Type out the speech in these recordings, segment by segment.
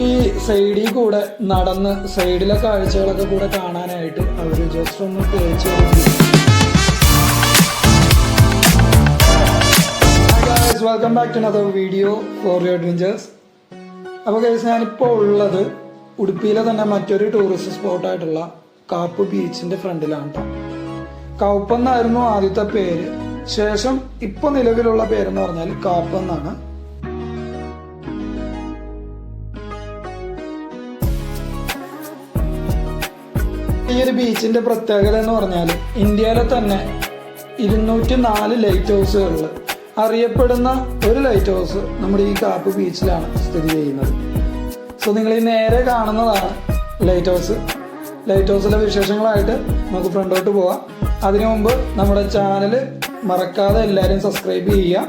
നമുക്ക് ഈ സൈഡിൽ കൂടെ നടന്ന് സൈഡിലെ കാഴ്ചകളൊക്കെ കൂടെ കാണാനായിട്ട് അവർ ജസ്റ്റ് ഒന്ന് തേച്ച് welcome back to another video for you adventures അപ്പോൾ കേസ് ഞാനിപ്പോൾ ഉള്ളത് ഉടുപ്പിയിലെ തന്നെ മറ്റൊരു ടൂറിസ്റ്റ് സ്പോട്ടായിട്ടുള്ള കാപ്പ് ബീച്ചിന്റെ ഫ്രണ്ടിലാണ് കേട്ടോ കൗപ്പ് ആദ്യത്തെ പേര്. ശേഷം ഇപ്പൊ നിലവിലുള്ള പേരെന്ന് പറഞ്ഞാൽ കാപ്പ് ഈ ഒരു ബീച്ചിന്റെ പ്രത്യേകത എന്ന് പറഞ്ഞാൽ ഇന്ത്യയിലെ തന്നെ ഇരുന്നൂറ്റി നാല് ലൈറ്റ് ഹൗസുകളിൽ അറിയപ്പെടുന്ന ഒരു ലൈറ്റ് ഹൗസ് നമ്മുടെ ഈ കാപ്പ് ബീച്ചിലാണ് സ്ഥിതി ചെയ്യുന്നത്. സോ നിങ്ങൾ ഈ നേരെ കാണുന്നതാണ് ലൈറ്റ് ഹൗസ് ലൈറ്റ് ഹൗസിലെ വിശേഷങ്ങളായിട്ട് നമുക്ക് ഫ്രണ്ടോട്ട് പോവാം. അതിനു മുമ്പ് നമ്മുടെ ചാനൽ മറക്കാതെ എല്ലാവരും സബ്സ്ക്രൈബ് ചെയ്യുക.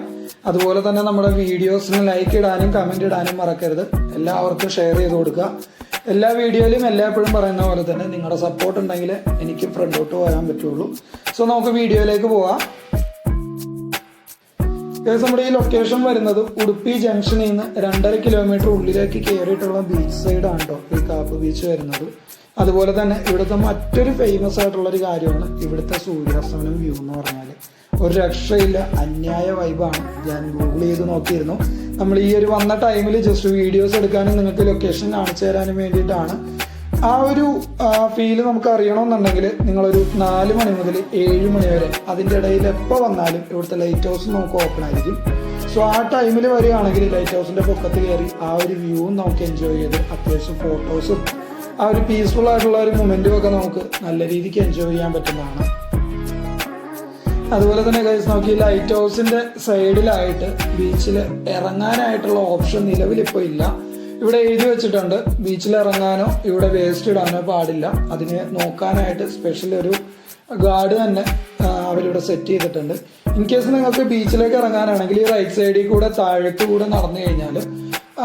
അതുപോലെ തന്നെ നമ്മുടെ വീഡിയോസിന് ലൈക്ക് ഇടാനും കമന്റ് ഇടാനും മറക്കരുത്. എല്ലാവർക്കും ഷെയർ ചെയ്ത് കൊടുക്കുക. എല്ലാ വീഡിയോയിലും എല്ലായ്പ്പോഴും പറയുന്ന പോലെ തന്നെ നിങ്ങളുടെ സപ്പോർട്ട് ഉണ്ടെങ്കിൽ എനിക്ക് ഫ്രണ്ടോട്ട് പോകാൻ പറ്റുള്ളൂ. സോ നമുക്ക് വീഡിയോയിലേക്ക് പോവാം. ഏകദേശം നമ്മുടെ ഈ ലൊക്കേഷൻ വരുന്നത് ഉടുപ്പി ജംഗ്ഷനിൽ നിന്ന് രണ്ടര കിലോമീറ്റർ ഉള്ളിലേക്ക് കയറിയിട്ടുള്ള ബീച്ച് സൈഡ് ആണ് കേട്ടോ ഈ കാപ്പ് ബീച്ച് വരുന്നത്. അതുപോലെ തന്നെ ഇവിടുത്തെ മറ്റൊരു ഫേമസ് ആയിട്ടുള്ള ഒരു കാര്യമാണ് ഇവിടുത്തെ സൂര്യാസ്തമനം വ്യൂ എന്ന് പറഞ്ഞാൽ ഒരു രക്ഷയില്ല അന്യായ വൈബാണ് ഞാൻ ഗൂഗിൾ ചെയ്ത് നോക്കിയിരുന്നു. നമ്മൾ ഈ ഒരു വന്ന ടൈമിൽ ജസ്റ്റ് വീഡിയോസ് എടുക്കാനും നിങ്ങൾക്ക് ലൊക്കേഷൻ കാണിച്ചു തരാനും വേണ്ടിയിട്ടാണ്. ആ ഒരു ഫീൽ നമുക്ക് അറിയണമെന്നുണ്ടെങ്കിൽ നിങ്ങളൊരു നാല് മണി മുതൽ ഏഴ് മണി വരെ അതിന്റെ ഇടയിൽ എപ്പോൾ വന്നാലും ഇവിടുത്തെ ലൈറ്റ് ഹൗസ് നമുക്ക് ഓപ്പൺ ആയിരിക്കും. സോ ആ ടൈമിൽ വരികയാണെങ്കിൽ ലൈറ്റ് ഹൗസിന്റെ പൊക്കത്ത് കയറി ആ ഒരു വ്യൂവും നമുക്ക് എൻജോയ് ചെയ്ത് അത്യാവശ്യം ഫോട്ടോസും ആ ഒരു പീസ്ഫുൾ ആയിട്ടുള്ള ഒരു മൊമെന്റും ഒക്കെ നമുക്ക് നല്ല രീതിക്ക് എൻജോയ് ചെയ്യാൻ പറ്റുന്നതാണ്. അതുപോലെ തന്നെ കൈസ് നോക്കി ലൈറ്റ് ഹൗസിന്റെ സൈഡിലായിട്ട് ബീച്ചിൽ ഇറങ്ങാനായിട്ടുള്ള ഓപ്ഷൻ നിലവിൽ ഇപ്പോൾ ഇല്ല. ഇവിടെ എഴുതി വെച്ചിട്ടുണ്ട് ബീച്ചിൽ ഇറങ്ങാനോ ഇവിടെ വേസ്റ്റ് ഇടാനോ പാടില്ല. അതിനെ നോക്കാനായിട്ട് സ്പെഷ്യൽ ഒരു ഗാർഡ് തന്നെ അവരിവിടെ സെറ്റ് ചെയ്തിട്ടുണ്ട്. ഇൻ കേസ് നിങ്ങൾക്ക് ബീച്ചിലേക്ക് ഇറങ്ങാനാണെങ്കിൽ ഈ റൈറ്റ് സൈഡിൽ കൂടെ താഴേക്ക് കൂടെ നടന്നു കഴിഞ്ഞാൽ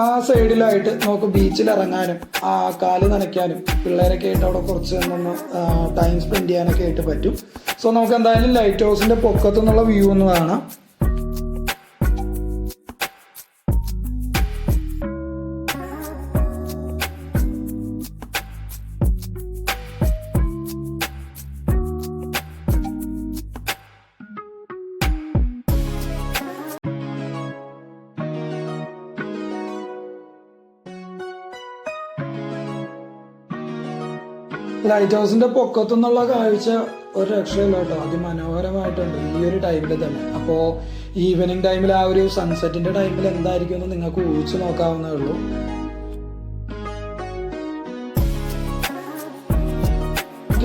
ആ സൈഡിലായിട്ട് നമുക്ക് ബീച്ചിൽ ഇറങ്ങാനും ആ കാൽ നനയ്ക്കാനും പിള്ളേരൊക്കെ ആയിട്ട് അവിടെ കുറച്ച് നിന്ന് ടൈം സ്പെൻഡ് ചെയ്യാനൊക്കെ ആയിട്ട് പറ്റും. സോ നമുക്ക് എന്തായാലും ലൈറ്റ് ഹൗസിന്റെ പൊക്കത്തു നിന്നുള്ള വ്യൂ ഒന്ന് കാണാം. ലൈറ്റ് ഹൗസിന്റെ പൊക്കത്തുനിന്നുള്ള കാഴ്ച ഒരു രക്ഷയില്ല കേട്ടോ. അതിമനോഹരമായിട്ടുണ്ട് ഈ ഒരു ടൈമിൽ തന്നെ. അപ്പോൾ ഈവനിങ് ടൈമിൽ ആ ഒരു സൺസെറ്റിന്റെ ടൈമിൽ എന്തായിരിക്കും എന്ന് നിങ്ങൾക്ക് ഊഹിച്ചു നോക്കാവുന്നേ ഉള്ളൂ.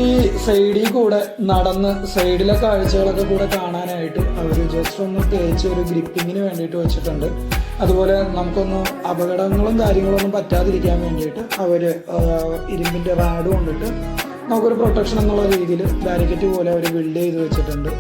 ഈ സൈഡിൽ കൂടെ നടന്ന് സൈഡിലെ കാഴ്ചകളൊക്കെ കൂടെ കാണാനായിട്ട് അവർ ജസ്റ്റ് ഒന്ന് തേച്ച് ഒരു ഗ്രിപ്പിങ്ങിന് വേണ്ടിയിട്ട് വെച്ചിട്ടുണ്ട്. അതുപോലെ നമുക്കൊന്ന് അപകടങ്ങളും കാര്യങ്ങളും ഒന്നും പറ്റാതിരിക്കാൻ വേണ്ടിയിട്ട് അവർ ഇരുമ്പിന്റെ റാഡ് കൊണ്ടിട്ട് നമുക്കൊരു പ്രൊട്ടക്ഷൻ എന്നുള്ള രീതിയിൽ ബാരിക്കറ്റ് പോലെ അവർ ബിൽഡ് ചെയ്ത് വെച്ചിട്ടുണ്ട്.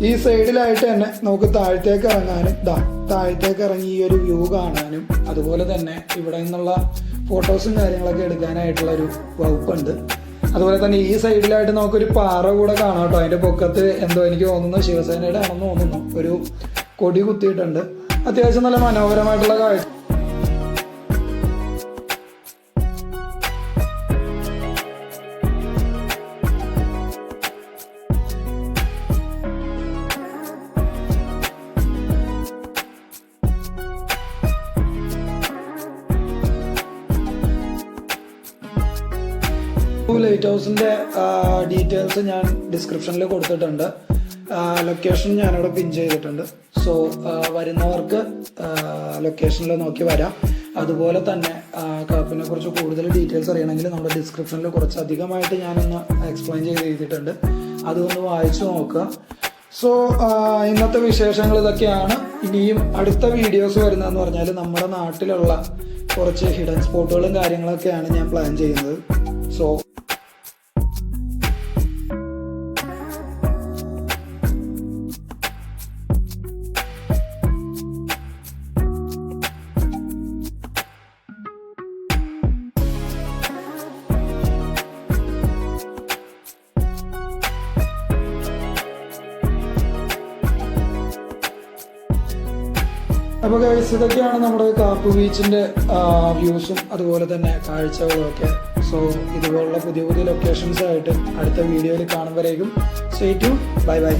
ഈ സൈഡിലായിട്ട് തന്നെ നമുക്ക് താഴത്തേക്ക് ഇറങ്ങാനും ദാ താഴത്തേക്ക് ഇറങ്ങി ഈ ഒരു വ്യൂ കാണാനും അതുപോലെ തന്നെ ഇവിടെ നിന്നുള്ള ഫോട്ടോസും കാര്യങ്ങളൊക്കെ എടുക്കാനായിട്ടുള്ള ഒരു വകുപ്പുണ്ട്. അതുപോലെ തന്നെ ഈ സൈഡിലായിട്ട് നമുക്കൊരു പാറ കൂടെ കാണാം കേട്ടോ. അതിന്റെ പൊക്കത്ത് എന്തോ എനിക്ക് തോന്നുന്നു ശിവസേനയുടെ ആണെന്ന് തോന്നുന്നു. ഒരു കൊടി കുത്തിയിട്ടുണ്ട്. അത്യാവശ്യം നല്ല മനോഹരമായിട്ടുള്ള കാഴ്ച ലൈറ്റ് ഹൗസിന്റെ ഡീറ്റെയിൽസ് ഞാൻ ഡിസ്ക്രിപ്ഷനിൽ കൊടുത്തിട്ടുണ്ട്. ലൊക്കേഷൻ ഞാനിവിടെ പിൻ ചെയ്തിട്ടുണ്ട്. സോ വരുന്നവർക്ക് ലൊക്കേഷനിൽ നോക്കി വരാം. അതുപോലെ തന്നെ കാപ്പിനെ കുറിച്ച് കൂടുതൽ ഡീറ്റെയിൽസ് അറിയണമെങ്കിൽ നമ്മുടെ ഡിസ്ക്രിപ്ഷനിൽ കുറച്ച് അധികമായിട്ട് ഞാനൊന്ന് എക്സ്പ്ലെയിൻ ചെയ്ത് എഴുതിയിട്ടുണ്ട്. അതൊന്ന് വായിച്ചു നോക്കുക. സോ ഇന്നത്തെ വിശേഷങ്ങൾ ഇതൊക്കെയാണ്. ഇനിയും അടുത്ത വീഡിയോസ് വരുന്നതെന്ന് പറഞ്ഞാൽ നമ്മുടെ നാട്ടിലുള്ള കുറച്ച് ഹിഡൻ സ്പോട്ടുകളും കാര്യങ്ങളൊക്കെയാണ് ഞാൻ പ്ലാൻ ചെയ്യുന്നത്. സോ അപ്പോൾ ഗൈസ് ഇതൊക്കെയാണ് നമ്മുടെ കാപ്പു ബീച്ചിന്റെ വ്യൂസും അതുപോലെ തന്നെ കാഴ്ചകളും ഒക്കെ. സോ ഇതുപോലുള്ള പുതിയ പുതിയ ലൊക്കേഷൻസ് ആയിട്ട് അടുത്ത വീഡിയോയിൽ കാണുമ്പോഴേക്കും സ്റ്റേ ടു ബൈ ബൈ